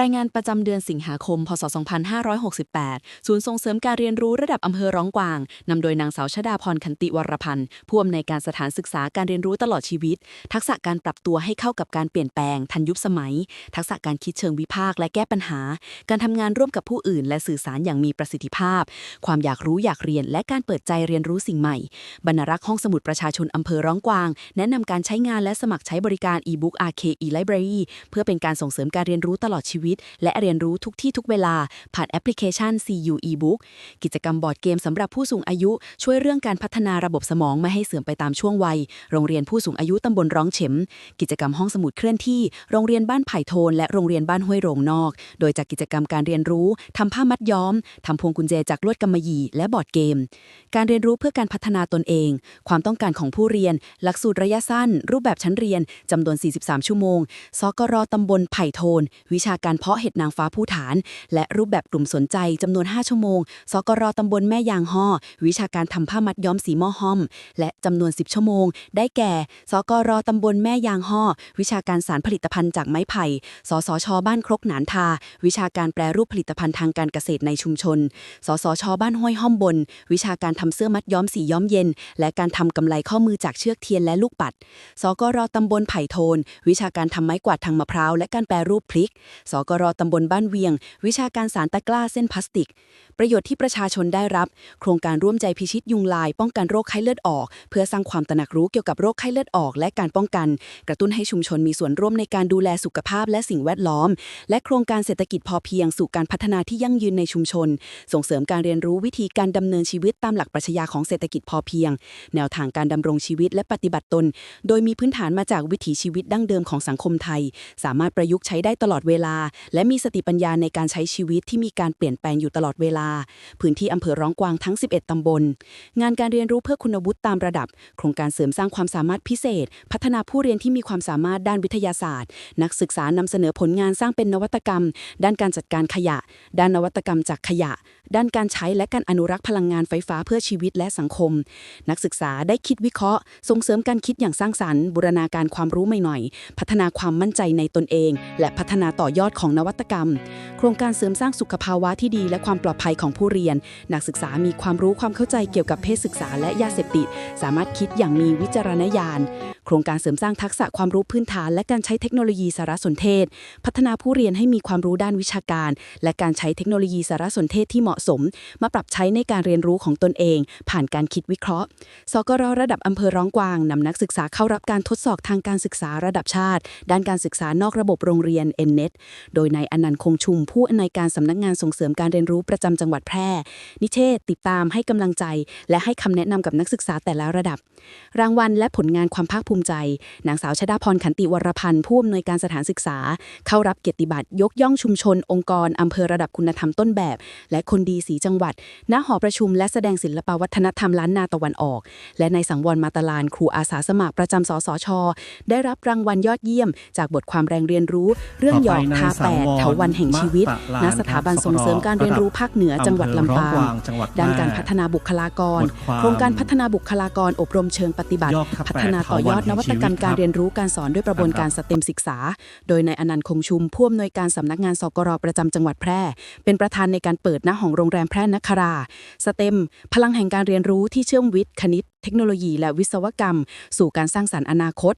รายงานประจำเดือนสิงหาคม พศ 2568 ศูนย์ส่งเสริมการเรียนรู้ระดับอำเภอร้องกวาง นำโดยนางสาวชดาพรคันติวรพันธ์ผู้อำนวยการสถานศึกษาการเรียนรู้ตลอดชีวิต ทักษะการปรับตัวให้เข้ากับการเปลี่ยนแปลง ทันยุคสมัย ทักษะการคิดเชิงวิพากษ์และแก้ปัญหา การทำงานร่วมกับผู้อื่น และสื่อสารอย่างมีประสิทธิภาพ ความอยากรู้อยากเรียน และการเปิดใจเรียนรู้สิ่งใหม่ บรรณารักษ์ห้องสมุดประชาชนอำเภอร้องกวาง แนะนำการใช้งานและสมัครใช้บริการ e-book RK e-library เพื่อเป็นการส่งเสริมการเรียนรู้ตลอดชีวิตและเรียนรู้ทุกที่ทุกเวลา ผ่านแอปพลิเคชัน CU e-book กิจกรรมบอร์ดเกมสำหรับผู้สูงอายุ ช่วยเรื่องการพัฒนาระบบสมองไม่ให้เสื่อมไปตามช่วงวัย โรงเรียนผู้สูงอายุตำบลร้องเฉมกิจกรรมห้องสมุดเคลื่อนที่ โรงเรียนบ้านไผ่โทน และโรงเรียนบ้านห้วยโรงนอก โดยจากกิจกรรมการเรียนรู้ทำผ้ามัดย้อมทำพวงกุญแจจากลวดกำมะหยี่และบอร์ดเกม การเรียนรู้เพื่อการพัฒนาตนเอง ความต้องการของผู้เรียน หลักสูตรระยะสั้น รูปแบบชั้นเรียนจำนวน 43 ชั่วโมง สกรตำบลไผ่โทน วิชาการเพาะเห็ดนางฟ้าผู้ฐาน และรูปแบบกลุ่มสนใจจำนวน 5 ชั่วโมง สกรตำบลแม่ยางห่อวิชาการทำผ้ามัดย้อมสีหม้อห้อม และจำนวน 10 ชั่วโมง ได้แก่ สกรตำบลแม่ยางห่อวิชาการสารผลิตภัณฑ์จากไม้ไผ่ สสช บ้านครกหนานทา วิชาการแปรรูปผลิตภัณฑ์ทางการเกษตรในชุมชน สสช บ้านห้วยห้อมบน วิชาการทำเสื้อมัดย้อมสีย้อมเย็น และการทำกำไลข้อมือจากเชือกเทียนและลูกปัด สกรตำบลไผ่โทน วิชาการทำไม้กวาดทางมะพร้าวและการแปรรูปพริก สกรตำบลบ้านเวียง วิชาการสารตะกร้าเส้นพลาสติก ประโยชน์ที่ประชาชนได้รับ โครงการร่วมใจพิชิตยุงลาย ป้องกันโรคไข้เลือดออก เพื่อสร้างความตระหนักรู้เกี่ยวกับโรคไข้เลือดออก และการป้องกัน กระตุ้นให้ชุมชนมีส่วนร่วมในการดูแลสุขภาพและสิ่งแวดล้อม และโครงการเศรษฐกิจพอเพียงสู่การพัฒนาที่ยั่งยืนในชุมชน ส่งเสริมการเรียนรู้วิธีการดำเนินชีวิตตามหลักปรัชญาของเศรษฐกิจพอเพียง แนวทางการดำรงชีวิตและปฏิบัติตน โดยมีพื้นฐานมาจากวิถีชีวิตดั้งเดิมของสังคมไทย สามารถประยุกต์ใช้ได้ตลอดเวลาและมีสติปัญญาในการใช้ชีวิตที่มีการเปลี่ยนแปลงอยู่ตลอดเวลา พื้นที่อำเภอร้องกวางทั้ง 11 ตำบล งานการเรียนรู้เพื่อคุณวุฒิตามระดับ โครงการเสริมสร้างความสามารถพิเศษ พัฒนาผู้เรียนที่มีความสามารถด้านวิทยาศาสตร์ นักศึกษานำเสนอผลงานสร้างเป็นนวัตกรรม ด้านการจัดการขยะ ด้านนวัตกรรมจากขยะ ด้านการใช้และการอนุรักษ์พลังงานไฟฟ้าเพื่อชีวิตและสังคม นักศึกษาได้คิดวิเคราะห์ ส่งเสริมการคิดอย่างสร้างสรรค์ บูรณาการความรู้ใหม่ๆพัฒนาความมั่นใจในตนเอง และพัฒนาต่อยอดของนวัตกรรม โครงการเสริมสร้างสุขภาวะที่ดี และความปลอดภัยของผู้เรียน นักศึกษามีความรู้ความเข้าใจเกี่ยวกับเพศศึกษาและยาเสพติด สามารถคิดอย่างมีวิจารณญาณ โครงการเสริมสร้างทักษะความรู้พื้นฐาน และการใช้เทคโนโลยีสารสนเทศ พัฒนาผู้เรียนให้มีความรู้ด้านวิชาการ และการใช้เทคโนโลยีสารสนเทศที่เหมาะสม มาปรับใช้ในการเรียนรู้ของตนเอง ผ่านการคิดวิเคราะห์ สกรระดับอำเภอร้องกวางนำนักศึกษาเข้ารับการทดสอบทางการศึกษาระดับชาติ ด้านการศึกษานอกระบบโรงเรียน NNET โดยนายอนันต์คงชุมผู้อำนวยการสำนักงานส่งเสริมการเรียนรู้ประจำจังหวัดแพร่ นิเทศติดตามให้กำลังใจ และให้คำแนะนำกับนักศึกษาแต่ละระดับ รางวัลและผลงานความภาคภูมิใจ นางสาวชดาพรขันติวรพันธ์ผู้อำนวยการสถานศึกษา เข้ารับเกียรติบัตรยกย่องชุมชน องค์กรอำเภอระดับคุณธรรมต้นแบบ และคนดีสีจังหวัด ณ หอประชุมและแสดงศิลปวัฒนธรรมล้านนาตะวันออก และในสังวรมาตาลานครูอาสาสมัครประจำสสช ได้รับรางวัลยอดเยี่ยม จากบทความแรงเรียนรู้ เรื่องหยอกทาแปดเถาวันแห่งชีวิต ณ สถาบันส่งเสริมการเรียนรู้ภาคเหนือจังหวัดลำปางด้านการพัฒนาบุคลากร โครงการพัฒนาบุคลากรอบรมเชิงปฏิบัติ พัฒนาต่อยอดนวัตกรรมการเรียนรู้การสอนด้วยกระบวนการสเต็มศึกษา โดยนายอนันต์คงชุมผู้อำนวยการสำนักงานสกรประจำจังหวัดแพร่ เป็นประธานในการเปิดณห้องโรงแรมแพร่นครา สเต็ม พลังแห่งการเรียนรู้ที่เชื่อมวิทย์ คณิต เทคโนโลยี และวิศวกรรม สู่การสร้างสรรค์อนาคต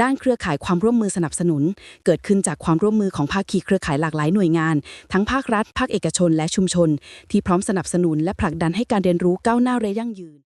ด้านเครือข่ายความร่วมมือสนับสนุน เกิดขึ้นจากความร่วมมือของภาคีเครือข่ายหลากหลายหน่วยงาน ทั้งภาครัฐ ภาคเอกชน และชุมชน ที่พร้อมสนับสนุนและผลักดันให้การเรียนรู้ก้าวหน้าและยั่งยืน